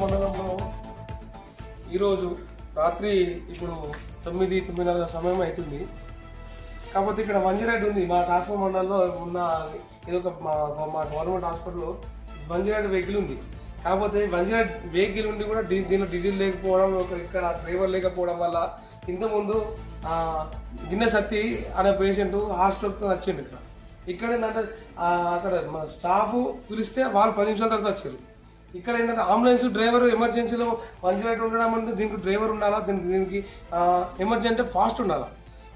మండలంలో ఈరోజు రాత్రి ఇప్పుడు తొమ్మిది తొమ్మిదిన్నర సమయం అవుతుంది. కాకపోతే ఇక్కడ మంజిరెడ్డి ఉంది. మా రాష్ట్ర మండలంలో ఉన్న ఇది ఒక మా మా గవర్నమెంట్ హాస్పిటల్లో మంజిరెడ్డి వెహికల్ ఉంది. కాకపోతే మంజిరెడ్డి వెహికల్ ఉండి కూడా దీ దీనిలో డీజిల్ లేకపోవడం ఇక్కడ డ్రైవర్ లేకపోవడం వల్ల ఇంతకుముందు గిన్నె సత్తి అనే పేషెంట్ హాస్పిటల్కి వచ్చిండు ఇక్కడ. ఇక్కడ ఏంటంటే అక్కడ మన స్టాఫ్ పిలిస్తే వాళ్ళు పది నిమిషాల తర్వాత వచ్చారు. ఇక్కడ ఏంటంటే అంబులెన్స్ డ్రైవర్ ఎమర్జెన్సీలో మంచిగా ఉండడం అంటే దీనికి డ్రైవర్ ఉండాలా? దీనికి దీనికి ఎమర్జెన్సీ అంటే ఫాస్ట్ ఉండాలా?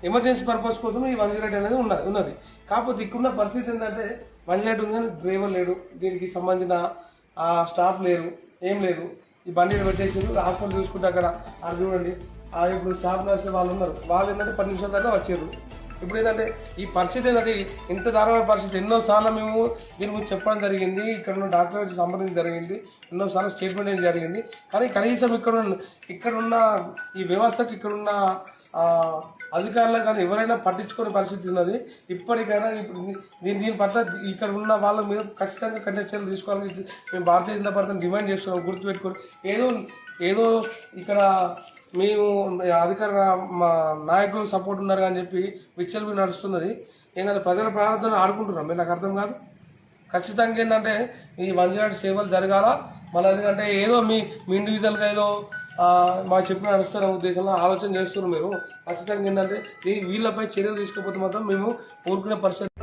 ఎమర్జెన్సీ పర్పస్ కోసం ఈ వన్ జీరో అనేది ఉన్నది ఉన్నది. కాకపోతే ఇక్కడున్న పరిస్థితి ఏంటంటే వన్ జీరో ఉంది కానీ డ్రైవర్ లేడు. దీనికి సంబంధించిన స్టాఫ్ లేరు ఏం లేదు. ఈ బండి పెట్టేసారు హాస్పిటల్ చూసుకుంటే అక్కడ అది చూడండి. ఇప్పుడు స్టాఫ్ నర్స్ వాళ్ళు ఉన్నారు. వాళ్ళు ఏంటంటే పది నిమిషాల దాకా వచ్చారు. ఇప్పుడు ఏంటంటే ఈ పరిస్థితి ఏంటంటే ఇంత దారుణమైన పరిస్థితి. ఎన్నోసార్లు మేము దీని గురించి చెప్పడం జరిగింది. ఇక్కడ ఉన్న డాక్టర్ వచ్చి సంప్రదించడం జరిగింది. ఎన్నోసార్లు స్టేట్మెంట్ ఏం జరిగింది. కానీ కనీసం ఇక్కడ ఉన్న ఇక్కడ ఉన్న ఈ వ్యవస్థకి ఇక్కడ ఉన్న అధికారులు కానీ ఎవరైనా పట్టించుకునే పరిస్థితి ఉన్నది. ఇప్పటికైనా ఇప్పుడు దీని దీని పట్ల ఇక్కడ ఉన్న వాళ్ళ మీద ఖచ్చితంగా కఠిన చర్యలు తీసుకోవాలని మేము భారతీయ జనతా పార్టీని డిమాండ్ చేస్తున్నాం గుర్తుపెట్టుకొని. ఏదో ఏదో ఇక్కడ మేము అధికార మా నాయకులు సపోర్ట్ ఉన్నారు అని చెప్పి విచ్చలు నడుస్తున్నది. ఏంటంటే ప్రజల ప్రార్థన ఆడుకుంటున్నాం. మీరు నాకు అర్థం కాదు? ఖచ్చితంగా ఏంటంటే ఈ వంజనాటి సేవలు జరగాల? మళ్ళీ ఎందుకంటే ఏదో మీ మీ ఇండివిజువల్గా ఏదో మా మాకు చెప్పిన నడుస్తున్న ఉద్దేశంలో ఆలోచన చేస్తున్నారు మీరు. ఖచ్చితంగా ఏంటంటే ఈ వీళ్ళపై చర్యలు తీసుకోకపోతే మాత్రం మేము ఊరుకునే పరిస్థితి